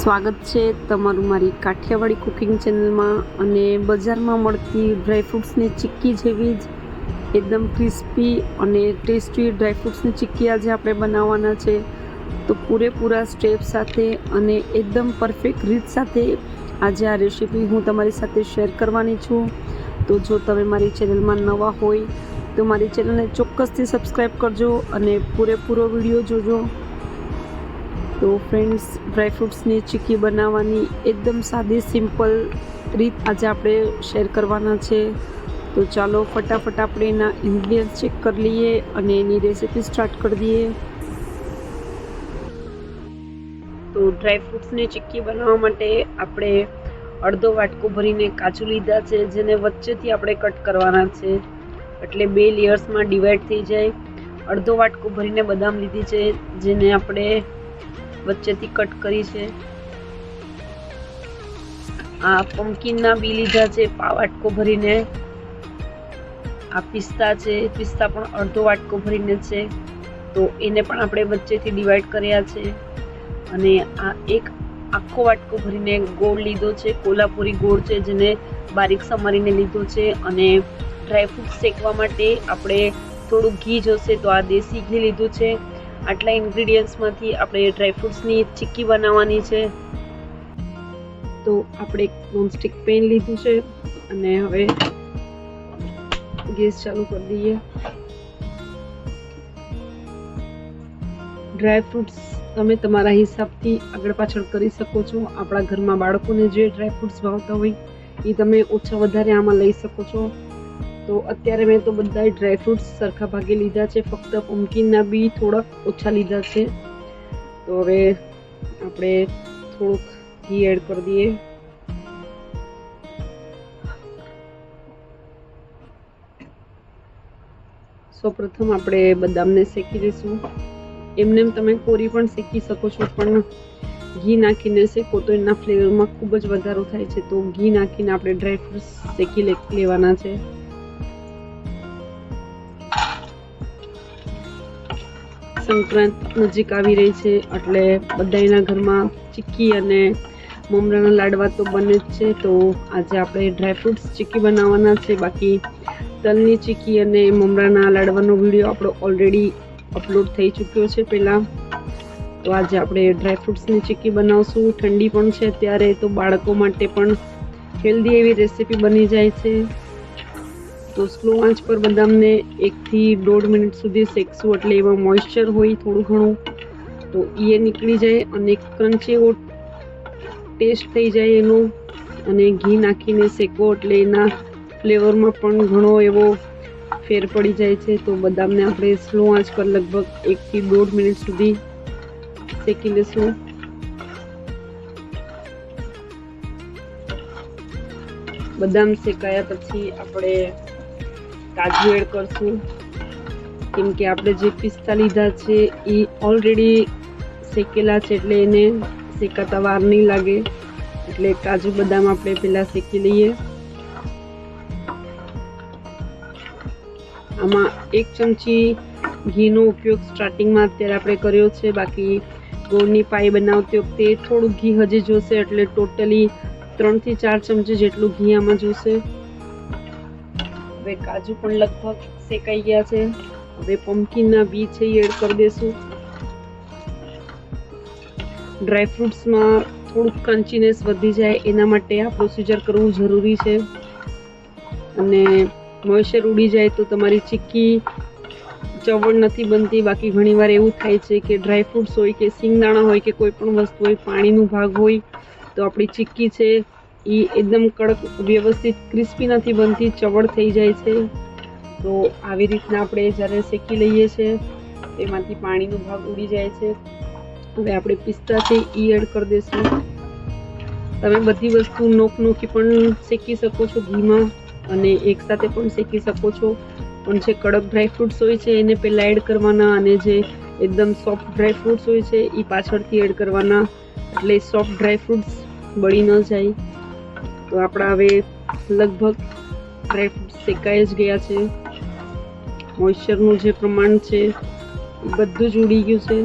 સ્વાગત છે તમારું મારી કાઠિયાવાડી કુકિંગ ચેનલમાં અને બજારમાં મળતી ડ્રાયફ્રૂટ્સની ચીક્કી જેવી જ એકદમ ક્રિસ્પી અને ટેસ્ટી ડ્રાયફ્રૂટ્સની ચીક્કી આજે આપણે બનાવવાના છે. તો પૂરેપૂરા સ્ટેપ સાથે અને એકદમ પરફેક્ટ રીત સાથે આજે આ રેસીપી હું તમારી સાથે શેર કરવાની છું. તો જો તમે મારી ચેનલમાં નવા હોય તો મારી ચેનલને ચોક્કસથી સબસ્ક્રાઈબ કરજો અને પૂરેપૂરો વીડિયો જોજો. તો ફ્રેન્ડ્સ ડ્રાયફ્રૂટ્સની ચીક્કી બનાવવાની એકદમ સાદી સિમ્પલ રીત આજે આપણે શેર કરવાના છે. તો ચાલો ફટાફટ આપણે એના ઇન્ગ્રીડિયન્ટ ચેક કરી લઈએ અને એની રેસીપી સ્ટાર્ટ કરી દઈએ. તો ડ્રાયફ્રૂટ્સની ચીક્કી બનાવવા માટે આપણે અડધો વાટકો ભરીને કાજુ લીધા છે, જેને વચ્ચેથી આપણે કટ કરવાના છે. એટલે બે લેયર્સમાં ડિવાઈડ થઈ જાય. અડધો વાટકો ભરીને બદામ લીધી છે, જેને આપણે વચ્ચેથી કટ કરી છે. આ પમ્પકિનના બી લીધા છે વાટકો ભરીને. આ પિસ્તા છે, પિસ્તા પણ અડધો વાટકો ભરીને છે. તો એને પણ આપણે વચ્ચેથી ડિવાઈડ કર્યા છે. અને આ એક આખો વાટકો ભરીને ગોળ લીધો છે, કોલ્હાપુરી ગોળ છે, જેને બારીક સમારીને લીધો છે. અને ડ્રાયફ્રૂટ શેકવા માટે આપણે થોડું ઘી જોશે તો આ દેશી ઘી લીધું છે. આટલા ઇન્ગ્રીડિયન્ટ્સમાંથી આપણે ડ્રાયફ્રૂટ્સની ચીક્કી બનાવવાની છે. તો આપણે એક નોનસ્ટિક પેન લીધું છે અને હવે ગેસ ચાલુ કરી દઈએ. ડ્રાયફ્રૂટ્સ તમે તમારા હિસાબથી આગળ પાછળ કરી શકો છો. આપણા ઘરમાં બાળકોને જે ડ્રાયફ્રૂટ્સ ભાવતા હોય, એ તમે ઓછા વધારે આમાં લઈ શકો છો. તો અત્યારે મેં તો બધા ડ્રાયફ્રૂટ્સ સરખા ભાગે લીધા છે, ફક્ત પમ્પકિનના બી થોડાક ઓછા લીધા છે. તો હવે આપણે થોડુંક ઘી એડ કરી દઈએ. સૌપ્રથમ આપણે બદામને શેકી દઈશું એમને તમે કોરી પણ શેકી શકો છો, પણ ઘી નાખીને શેકો તો એના ફ્લેવરમાં ખૂબ જ વધારો થાય છે. તો ઘી નાખીને આપણે ડ્રાયફ્રૂટ્સ શેકી લેવાના છે. સંક્રાંત નજીક આવી રહી છે, એટલે બધાના ઘરમાં ચીક્કી અને મમરાના લાડવા તો બને જ છે, તો આજે આપણે ડ્રાયફ્રૂટ્સ ચીક્કી બનાવવાના છે, બાકી તલની ચીક્કી અને મમરાના લાડવાનો વીડિયો આપણો ઓલરેડી અપલોડ થઈ ચૂક્યો છે પહેલાં. તો આજે આપણે ડ્રાયફ્રૂટ્સની ચીક્કી બનાવશું, ઠંડી પણ છે ત્યારે તો બાળકો માટે પણ હેલ્ધી એવી રેસીપી બની જાય છે. તો સ્લો આંચ પર બદામને એકથી દોઢ મિનિટ સુધી શેકશું એટલે એમાં મોઇશ્ચર હોય થોડું ઘણું, તો એ નીકળી જાય અને ક્રન્ચી એવો ટેસ્ટ થઈ જાય એનો. અને ઘી નાખીને શેકો એટલે એના ફ્લેવરમાં પણ ઘણો એવો ફેર પડી જાય છે. તો બદામને આપણે સ્લો આંચ પર લગભગ એકથી દોઢ મિનિટ સુધી શેકી લઈશું બદામ શેકાયા પછી આપણે કાજુ એડ કરશું. કેમ કે આપણે જે પિસ્તા લીધા છે, એ ઓલરેડી શેકેલા છે એટલે એને શેકાતા વાર નહીં લાગે. એટલે કાજુ બદામ આપણે પહેલાં શેકી લઈએ. આમાં એક ચમચી ઘીનો ઉપયોગ સ્ટાર્ટિંગમાં અત્યારે આપણે કર્યો છે. બાકી ગોળની પાઈ બનાવતી વખતે થોડું ઘી હજી જોશે એટલે ટોટલી ત્રણથી ચાર ચમચી જેટલું ઘી આમાં જોશે. હવે કાજુ પણ લગભગ શેકાઈ ગયા છે. હવે પમ્પકિનના બી છે એ એડ કરી દેશું. ડ્રાયફ્રૂટ્સમાં થોડુંક ક્રન્ચીનેસ વધી જાય એના માટે આ પ્રોસિજર કરવું જરૂરી છે. અને મોઇશ્ચર ઉડી જાય તો તમારી ચીક્કી ચવણ નથી બનતી. બાકી ઘણીવાર એવું થાય છે કે ડ્રાયફ્રૂટ્સ હોય કે સિંગદાણા હોય કે કોઈ પણ વસ્તુ હોય, પાણીનું ભાગ હોય, તો આપણી ચીક્કી છે એ એકદમ કડક વ્યવસ્થિત ક્રિસ્પી નથી બનતી ચવડ થઈ જાય છે. તો આવી રીતના આપણે જ્યારે શેકી લઈએ છીએ તેમાંથી પાણીનો ભાગ ઉડી જાય છે. હવે આપણે પિસ્તા છે એ એડ કરી દઈશું. તમે બધી વસ્તુ નોક નોકી પણ શેકી શકો છો ઘીમાં અને એકસાથે પણ શેકી શકો છો. પણ જે કડક ડ્રાય ફ્રૂટ્સ હોય છે, એને પહેલાં એડ કરવાના અને જે એકદમ સોફ્ટ ડ્રાય ફ્રૂટ્સ હોય છે એ પાછળથી એડ કરવાના. એટલે સોફ્ટ ડ્રાય ફ્રૂટ્સ બળી ન જાય. તો આપણા હવે લગભગ ક્રેપ શેકાઈ જ ગયા છે. મોઇશ્ચરનું જે પ્રમાણ છે એ બધું જ ઉડી ગયું છે.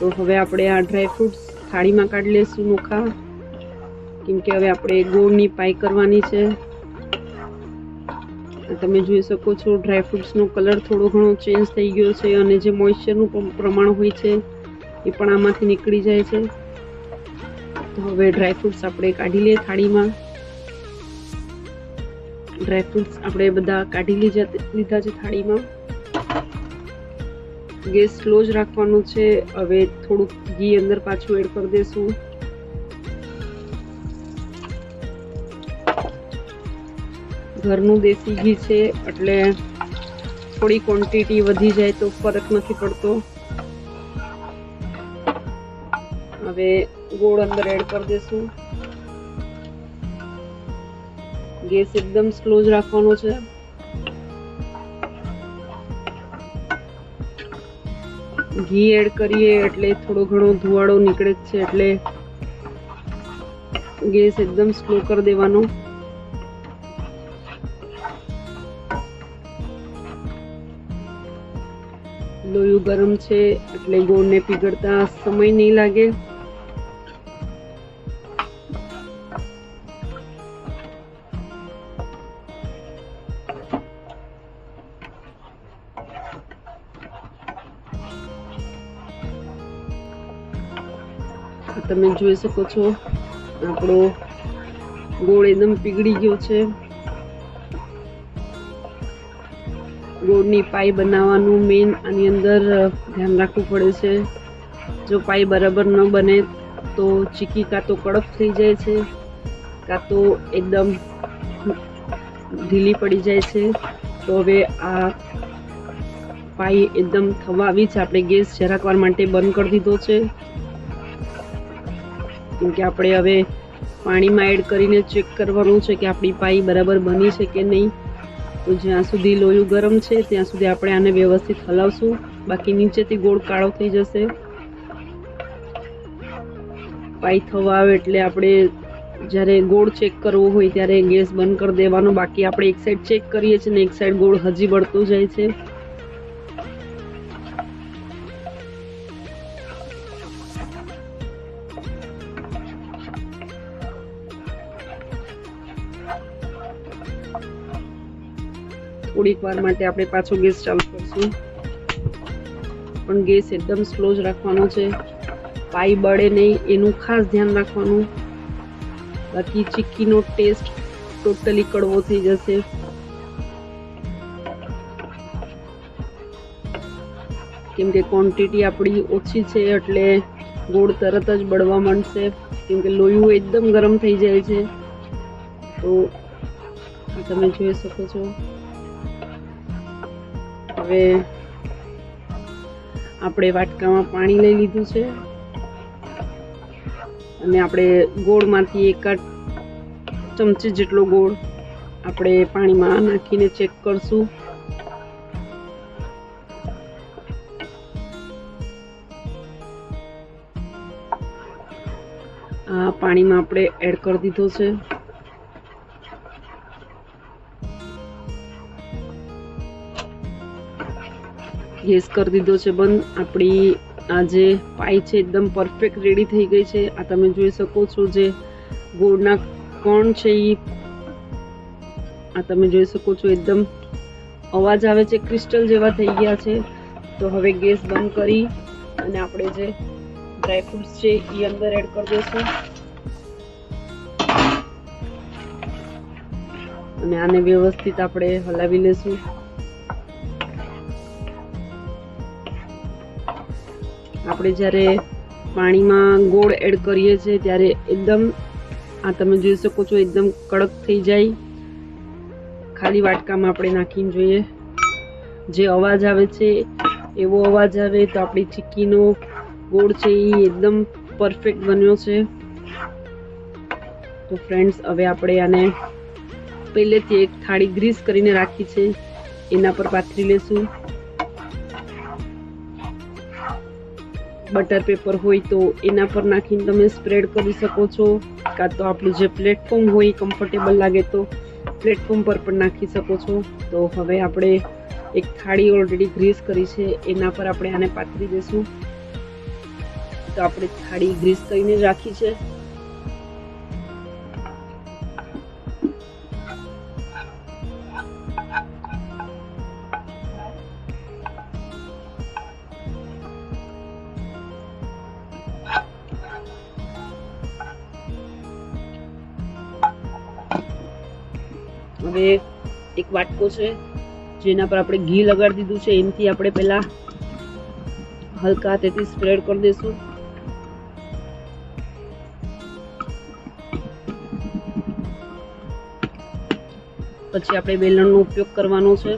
તો હવે આપણે આ ડ્રાય ફ્રૂટ્સ થાળીમાં કાઢી લઈશું નોખા કેમકે હવે આપણે ગોળની પાઈ કરવાની છે. તમે જોઈ શકો છો ડ્રાય ફ્રૂટ્સનો કલર થોડો ઘણો ચેન્જ થઈ ગયો છે અને જે મોઇશ્ચરનું પ્રમાણ હોય છે એ પણ આમાંથી નીકળી જાય છે. તો હવે ડ્રાય ફ્રૂટ્સ આપણે કાઢી લઈએ થાળીમાં. ડ્રાય ફ્રૂટ્સ આપણે બધા કાઢી લીધા લીધા છે થાળીમાં. ગેસ સ્લો જ રાખવાનું છે. હવે થોડુંક ઘી અંદર પાછું એડ કરી દેશું. ઘરનું દેશી ઘી છે, એટલે થોડી ક્વોન્ટિટી વધી જાય તો ફરક નથી પડતો. હવે ગોળ અંદર એડ કરી દેશું. ગેસ એકદમ સ્લો જ રાખવાનો છે. ઘી એડ કરીએ એટલે થોડો ઘણો ધુવાડો નીકળે જ છે એટલે ગેસ એકદમ સ્લો કરી દેવાનો. લોયું ગરમ છે એટલે ગોળને પીગળતા સમય નહીં લાગે. તમે જોઈ શકો છો. આપણો ગોળ એકદમ પીગળી ગયો છે. ગોળની પાઈ બનાવવાનું મેઇન આની અંદર ધ્યાન રાખવું પડે છે. જો પાઈ બરાબર ન બને તો ચીકી કાં તો કડક થઈ જાય છે, કાં તો એકદમ ઢીલી પડી જાય છે. તો હવે આ પાઈ એકદમ થવા આવી છે. આપણે ગેસ જરાક વાર માટે બંધ કરી દીધો છે. કેમ કે આપણે હવે પાણીમાં એડ કરીને ચેક કરવાનું છે કે આપણી પાઈ બરાબર બની છે કે નહીં. તો જ્યાં સુધી લોયું ગરમ છે, ત્યાં સુધી આપણે આને વ્યવસ્થિત હલાવશું. બાકી નીચેથી ગોળ કાળો થઈ જશે. પાઈ થવા આવે એટલે આપણે જ્યારે ગોળ ચેક કરવો હોય ત્યારે ગેસ બંધ કરી દેવાનો. બાકી આપણે એક સાઈડ ચેક કરીએ છીએ ને એક સાઈડ ગોળ હજી બળતું જાય છે. થોડીક વાર માટે આપણે પાછો ગેસ ચાલુ કરશું. પણ ગેસ એકદમ સ્લો જ રાખવાનો છે. પાઈ બળે નહીં, એનું ખાસ ધ્યાન રાખવાનું. બાકી ચીક્કીનો ટેસ્ટ ટોટલી કડવો થઈ જશે. કેમ કે ક્વોન્ટિટી આપણી ઓછી છે એટલે ગોળ તરત જ બળવા માંડશે. કેમ કે લોયું એકદમ ગરમ થઈ જાય છે. તો તમે જોઈ શકો છો. હવે આપણે વાટકામાં પાણી લઈ લીધું છે. અને આપણે ગોળમાંથી એકાદ ચમચી જેટલો ગોળ આપણે પાણીમાં નાખીને ચેક કરશું. આ પાણીમાં આપણે એડ કરી દીધો છે. ગેસ કરી દીધો છે બંધ. આપણી આ જે પાઈ છે એકદમ પરફેક્ટ રેડી થઈ ગઈ છે. આ તમે જોઈ શકો છો જે ગોળના કણ છે એ આ તમે જોઈ શકો છો એકદમ અવાજ આવે છે ક્રિસ્ટલ જેવા થઈ ગયા છે. તો હવે ગેસ બંધ કરી અને આપણે જે ડ્રાયફ્રૂટ્સ છે એ અંદર એડ કરી દઈશું. અને આને વ્યવસ્થિત આપણે હલાવી લઈશું આપણે જ્યારે પાણીમાં ગોળ એડ કરીએ છીએ ત્યારે એકદમ, આ તમે જોઈ શકો છો, એકદમ કડક થઈ જાય. ખાલી વાટકામાં આપણે નાખીને જોઈએ. જે અવાજ આવે છે, એવો અવાજ આવે તો આપણી ચીક્કીનો ગોળ છે એ એકદમ પરફેક્ટ બન્યો છે. તો ફ્રેન્ડ્સ હવે આપણે આને પહેલેથી એક થાળી ગ્રીસ કરીને રાખી છે. એના પર પાથરી લેશું. બટર પેપર હોય તો એના પર નાખીને તમે સ્પ્રેડ કરી શકો છો. કાં તો આપણું જે પ્લેટફોર્મ હોય કમ્ફર્ટેબલ લાગે તો પ્લેટફોર્મ પર પણ નાખી શકો છો. તો હવે આપણે એક થાળી ઓલરેડી ગ્રીસ કરી છે. એના પર આપણે આને પાથરી દઈશું. તો આપણે થાળી ગ્રીસ કરીને રાખી છે. હવે એક વાટકો છે, જેના પર આપણે ઘી લગાડી દીધું છે. એમથી આપણે પહેલાં હલકા હાથેથી સ્પ્રેડ કરી દઈશું. પછી આપણે વેલણનો ઉપયોગ કરવાનો છે.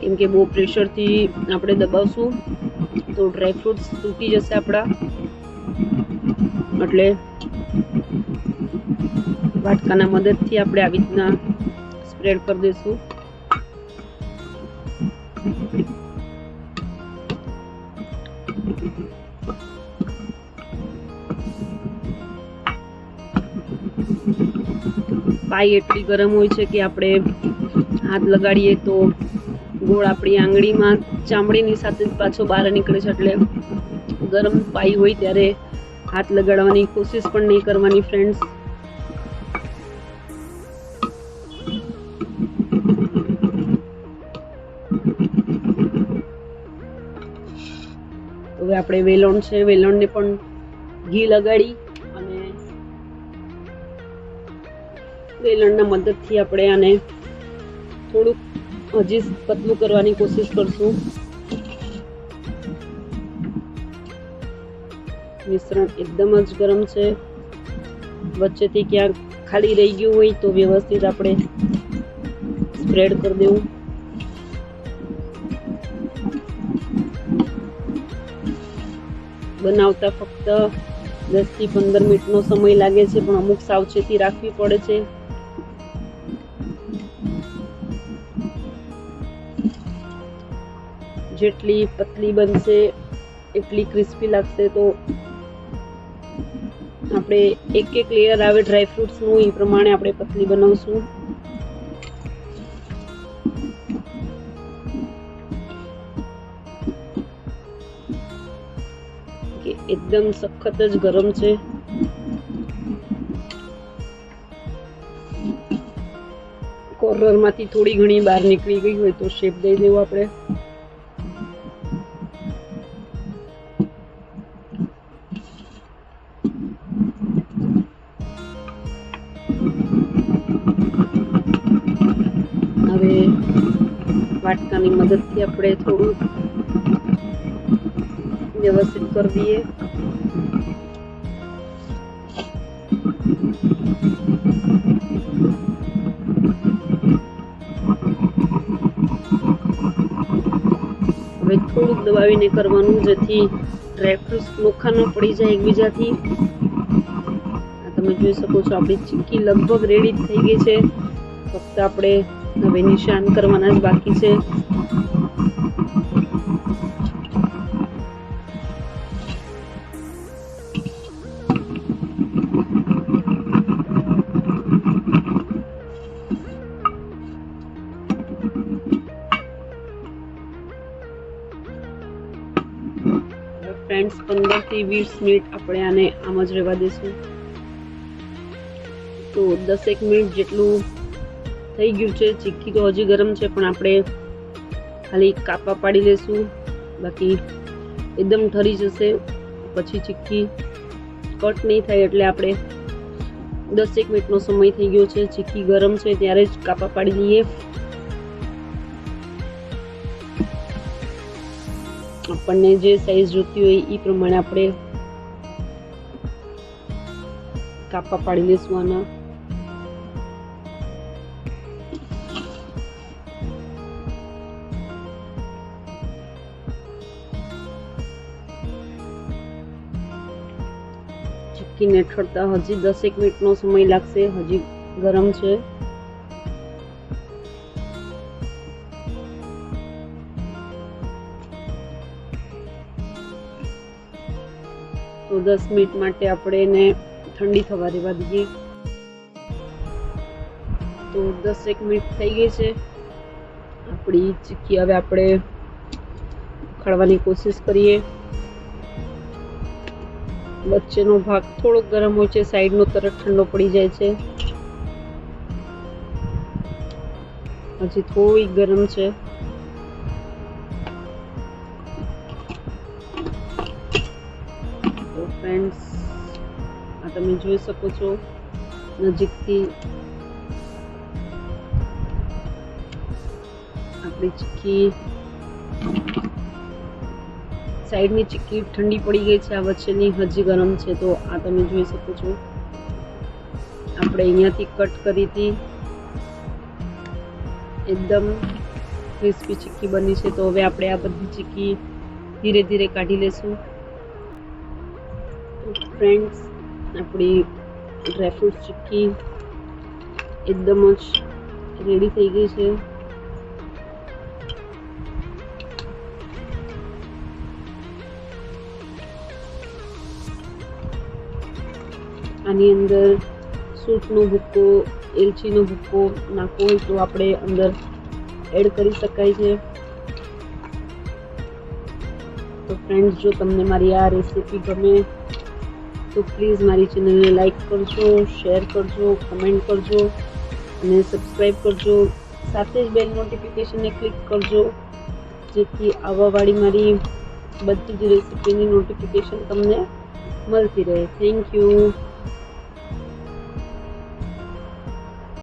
કેમ કે બહુ પ્રેશરથી આપણે દબાવશું. તો ડ્રાય ફ્રૂટ્સ તૂટી જશે આપણા. એટલે વાટકાના મદદથી આપણે આવી રીતના સ્પ્રેડ કરી દઈશું. પાઈ એટલી ગરમ હોય છે કે આપણે હાથ લગાડીએ તો ગોળ આપણી આંગળીમાં ચામડીની સાથે પાછો બહાર નીકળે છે એટલે ગરમ પાઈ હોય ત્યારે હાથ લગાડવાની કોશિશ પણ નહીં કરવાની ફ્રેન્ડ્સ હવે આપણે વેલણ છે, વેલણને પણ ઘી લગાડી અને વેલણના મદદથી આપણે આને થોડુંક હજી પતલું કરવાની કોશિશ કરશું. મિશ્રણ એકદમ જ ગરમ છે. વચ્ચેથી ક્યાંક ખાલી રહી ગયું હોય તો વ્યવસ્થિત આપણે સ્પ્રેડ કરી દેવું. બનાવતા ફક્ત દસથી પંદર મિનિટનો સમય લાગે છે, પણ અમુક સાવચેતી રાખવી પડે છે. જેટલી પતલી બનશે, એટલી ક્રિસ્પી લાગશે, તો આપણે એક એક લેયર આવે ડ્રાયફ્રૂટ્સનું એ પ્રમાણે આપણે પતલી બનાવશું. એકદમ સખત જ ગરમ છે. કોર્નરમાંથી થોડી ઘણી બહાર નીકળી ગઈ હોય તો શેપ દઈ દેવું આપણે. મદદથી આપણે થોડું વ્યવસ્થિત કરી દઈએ. હવે થોડુંક દબાવીને કરવાનું, જેથી ડ્રાયફ્રૂટ્સ નોખા ન પડી જાય એકબીજાથી. તમે જોઈ શકો છો, આપણી ચીક્કી લગભગ રેડી થઈ ગઈ છે. ફક્ત આપણે હવે નિશાન કરવાના જ બાકી છે. ફ્રેન્ડ્સ પંદરથી વીસ મિનિટ આપણે આને આમ જ રહેવા દઈશું તો દસેક મિનિટ જેટલું થઈ ગયું છે. ચીક્કી તો હજી ગરમ છે, પણ આપણે ખાલી કાપા પાડી લેશું. બાકી એકદમ ઠરી જશે. પછી ચીક્કી કટ નહીં થાય એટલે આપણે દસેક મિનિટનો સમય થઈ ગયો છે. ચીક્કી ગરમ છે, ત્યારે જ કાપા પાડી દઈએ. આપણને જે સાઈઝ જોતી હોય એ પ્રમાણે આપણે કાપા પાડી લઈશું આના ચીક્કીને ઠરતા હજી દસેક મિનિટનો સમય લાગશે, હજી ગરમ છે. દસ મિનિટ માટે આપણે એને ઠંડી થવા રહેવા દઈએ. તો દસ એક મિનિટ થઈ ગઈ છે. આપણી ચીક્કી હવે આપણે ખળવાની કોશિશ કરીએ. વચ્ચેનો ભાગ થોડોક ગરમ હોય છે, સાઈડનો તરત ઠંડો પડી જાય છે. હજી થોડી ગરમ છે. તમે જોઈ શકો છો નજીકથી. આપણી ચીક્કી સાઈડની ચીક્કી ઠંડી પડી ગઈ છે, આ વચ્ચેની હજી ગરમ છે, તો આ તમે જોઈ શકો છો. આપણે અહીંયાથી કટ કરી હતી. એકદમ ક્રિસ્પી ચીક્કી બની છે, તો હવે આપણે આ બધી ચીક્કી ધીરે ધીરે કાઢી લેશું. ફ્રેન્ડ્સ આપણી ડ્રાયફ્રૂટ ચીક્કી એકદમ જ રેડી થઈ ગઈ છે. આની અંદર સૂટનો ભૂક્કો, એલચીનો ભૂક્કો નાખવો હોય તો આપણે અંદર એડ કરી શકાય છે. તો ફ્રેન્ડ્સ જો તમને મારી આ રેસીપી ગમે તો પ્લીઝ મારી ચેનલને લાઇક કરજો શેર કરજો કમેન્ટ કરજો અને સબસ્ક્રાઈબ કરજો. સાથે જ બેલ નોટિફિકેશનને ક્લિક કરજો, જેથી આવવાવાળી મારી બધી જ રેસીપીની નોટિફિકેશન તમને મળતી રહે. Thank you